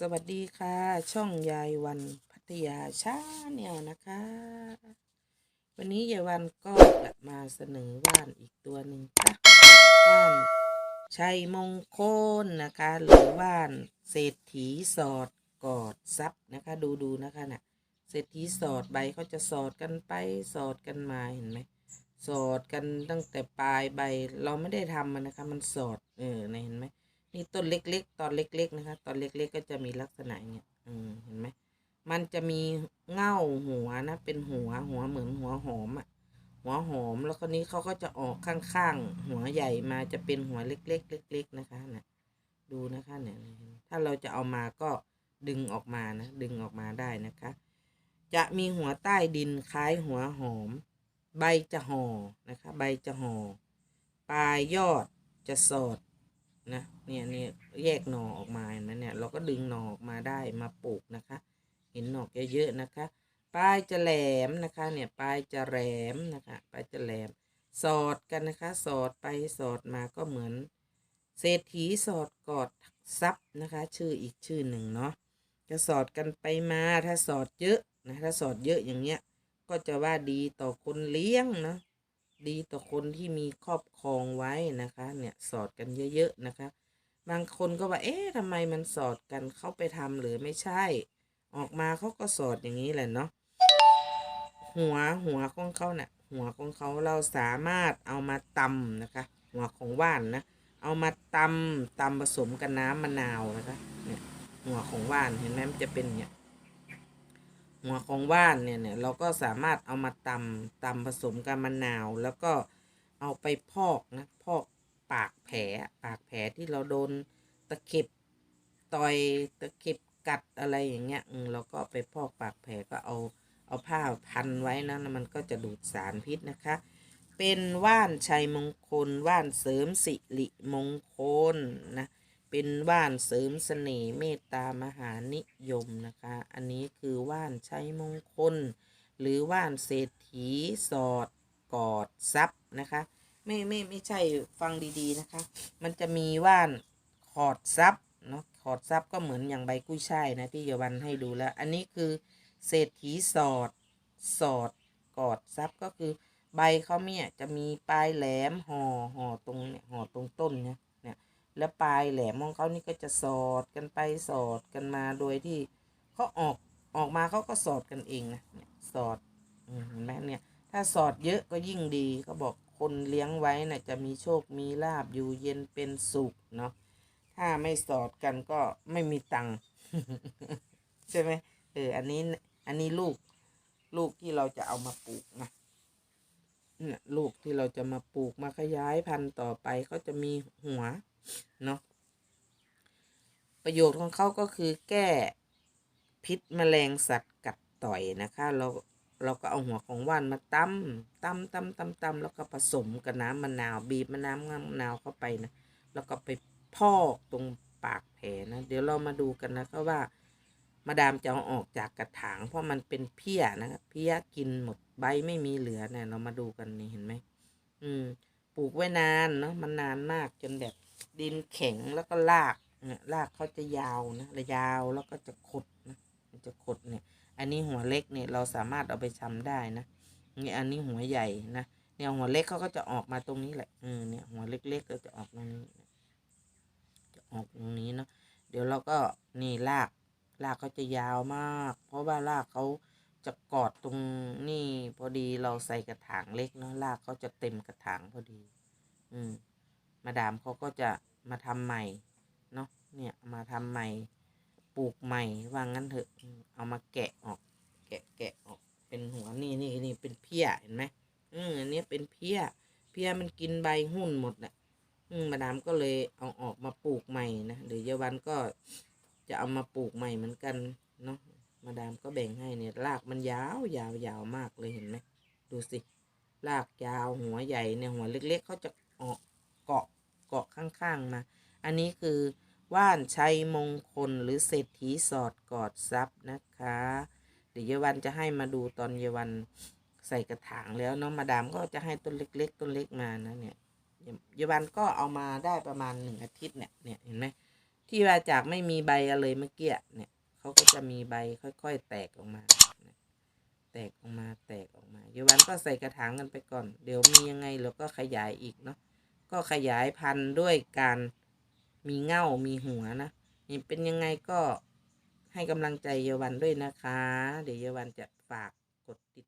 สวัสดีค่ะ ช่องยายวันพัทยาชาแนลนะคะ วันนี้ยายวันก็จะมาเสนอว่านอีกตัวหนึ่งค่ะว่านชัยมงคลนะคะ หรือว่านเศรษฐีสอดกอดซับนะคะ ดูดูนะคะน่ะเศรษฐีสอดใบเขาจะสอดกันไปสอดกันมาเห็นไหมสอดกันตั้งแต่ปลายใบเราไม่ได้ทำมันนะคะ มันสอดเออเห็นไหม นี่ต้นเล็กๆ ตอนเล็ก ๆ นะคะ ตอนเล็ก ๆ ก็จะมีลักษณะอย่างเงี้ยอืมเห็นไหมมันจะมีเง่าหัวนะ เป็นหัวหัวเหมือนหัวหอมอะหัวหอมแล้วก็นี้เขาก็จะออกข้างๆ หัวใหญ่มาจะเป็นหัวเล็กๆเล็กๆนะคะนะดูนะคะเนี่ยถ้าเราจะเอามาก็ดึงออกมานะ ดึงออกมาได้นะคะ จะมีหัวใต้ดินคล้ายหัวหอม ใบจะห่อนะคะ ใบจะห่อปลายยอดจะสอด นะเนี่ยเนี่ยแยกหน่อออกมาเห็นไหมเนี่ยเราก็ดึงหน่อออกมาได้มาปลูกนะคะ เห็นหน่อเยอะๆนะคะปลายจะแหลมนะคะเนี่ยปลายจะแหลมนะคะปลายจะแหลม สอดกันนะคะ สอดไปสอดมาก็เหมือน เศรษฐีสอดกอดซับนะคะ ชื่ออีกชื่อหนึ่งเนาะจะสอดกันไปมาถ้าสอดเยอะนะถ้าสอดเยอะอย่างเงี้ยก็จะว่าดีต่อคนเลี้ยงเนาะ ดีต่อคนที่มีครอบครองไว้นะคะ เนี่ยสอดกันเยอะๆนะคะ บางคนก็ว่าเอ๊ะทำไมมันสอดกันเข้าไปทำหรือไม่ใช่ ออกมาเขาก็สอดอย่างนี้แหละเนาะหัวหัวของเขาเนี่ยหัวของเขาเราสามารถเอามาตำนะคะ หัวของว่านนะเอามาตำตำผสมกับน้ำมะนาวนะคะเนี่ยหัวของว่านเห็นไหมมันจะเป็นเนี่ย หัวของว่านเนี่ยเนี่ยเราก็สามารถเอามาตำตำผสมกับมะนาว แล้วก็เอาไปพอกนะพอกปากแผลปากแผลที่เราโดนตะเข็บต่อยตะเข็บกัดอะไรอย่างเงี้ยอืมเราก็ไปพอกปากแผลก็เอาเอาผ้าพันไว้นะมันก็จะดูดสารพิษนะคะ เป็นว่านชัยมงคลว่านเสริมสิริมงคลนะ เป็นว่านเสริมเสน่ห์เมตตามหานิยมนะคะ อันนี้คือว่านใชัยมงคล หรือว่านเศรษฐีสอดกอดซับนะคะ ไม่ไม่ไม่ใช่ฟังดีๆนะคะ มันจะมีว่านขอดซับเนาะขอดซับก็เหมือนอย่างใบกุ้ยช่ายนะที่เยาวันให้ดูแล้ว อันนี้คือเศรษฐีสอดสอดกอดซับก็คือใบเขาเนี่ยจะมีปลายแหลมห่อห่อตรงเนี่ยห่อตรงต้นเนี่ยเนี่ย แล้วปลายแหลมของเขานี่ก็จะสอดกันไปสอดกันมาโดยที่เขาออกออกมาเขาก็สอดกันเองนะเนี่ยสอดเห็นไหมเนี่ย ถ้าสอดเยอะก็ยิ่งดีเขาบอกคนเลี้ยงไว้นะ่ะจะมีโชคมีลาบอยู่เย็นเป็นสุขเนาะถ้าไม่สอดกันก็ไม่มีตังค์ใช่ไหมเอออันนี้อันนี้ลูกลูกที่เราจะเอามาปลูกนะเนี่ยลูกที่เราจะมาปลูกมาขยายพันธุ์ต่อไปเขาจะมีหัว เนาะประโยชน์ของเขาก็คือแก้พิษแมลงสัตว์กัดต่อยนะคะ เราเราก็เอาหัวของว่านมาตำตำตำตำตำแล้วก็ผสมกับน้ำมะนาวบีบมะน้ำมะนาวเข้าไปนะแล้วก็ไปพอกตรงปากแผลนะ เดี๋ยวเรามาดูกันนะคะว่ามาดามจะเอาออกจากกระถาง เพราะมันเป็นเพี้ยนะครับเพี้ยกินหมดใบไม่มีเหลือเนี่ยเรามาดูกันนี่เห็นไหมอืม ปลูกไว้นานเนาะมันนานมากจนแบบ ดินแข็งแล้วก็รากเนี่ยรากเขาจะยาวนะระยาวแล้วก็จะขดนะมันจะขดเนี่ย อันนี้หัวเล็กเนี่ยเราสามารถเอาไปชำได้นะนี่อันนี้หัวใหญ่นะเนี่ยหัวเล็กเขาก็จะออกมาตรงนี้แหละเออเนี่ยหัวเล็กๆก็จะออกตรงนี้จะออกตรงนี้เนาะเดี๋ยวเราก็นี่รากรากเขาจะยาวมาก เพราะว่ารากเขาจะกอดตรงนี่พอดีเราใส่กระถางเล็กเนาะรากเขาจะเต็มกระถางพอดี อืม มาดามเขาก็จะมาทำใหม่เนาะเนี่ยมาทำใหม่ปลูกใหม่ว่างั้นเถอะเอามาแกะออก แกะแกะออก เป็นหัวนี่นี่นี่เป็นเพี้ยเห็นไหมอืมอันนี้เป็นเพี้ยเพี้ยมันกินใบหุ่นหมดน่ะอืมมาดามก็เลยเอาออกมาปลูกใหม่นะเดี๋ยวเยาวันก็จะเอามาปลูกใหม่เหมือนกันเนาะมาดามก็แบ่งให้เนี่ยรากมันยาวยาวยาวมากเลยเห็นไหมดูสิรากยาวหัวใหญ่เนี่ยหัวเล็ก ๆเขาจะออก เกาะเกาะข้างๆมาอันนี้คือว่านชัยมงคลหรือเศรษฐีสอดกอดซับนะคะ เดี๋ยวเยวันจะให้มาดูตอนเยาวันใส่กระถางแล้วเนาะมาดามก็จะให้ต้นเล็ก ๆ ต้นเล็กมานะเนี่ยเยาวันก็เอามาได้ประมาณหนึ่งอาทิตย์เนี่ยเนี่ยเห็นไหมที่ว่าจากไม่มีใบอะไรเมื่อกี้เนี่ยเขาก็จะมีใบค่อยๆ แตกออกมา แตกออกมาแตกออกมาเดี๋ยววันก็ใส่กระถางกันไปก่อน เดี๋ยวมียังไงเราก็ขยายอีกเนาะ ก็ขยายพันธุ์ด้วยการมีเง่ามีหัวนะนี่เป็นยังไงก็ให้กำลังใจเยาวันด้วยนะคะ เดี๋ยวเยาวันจะฝากกดติด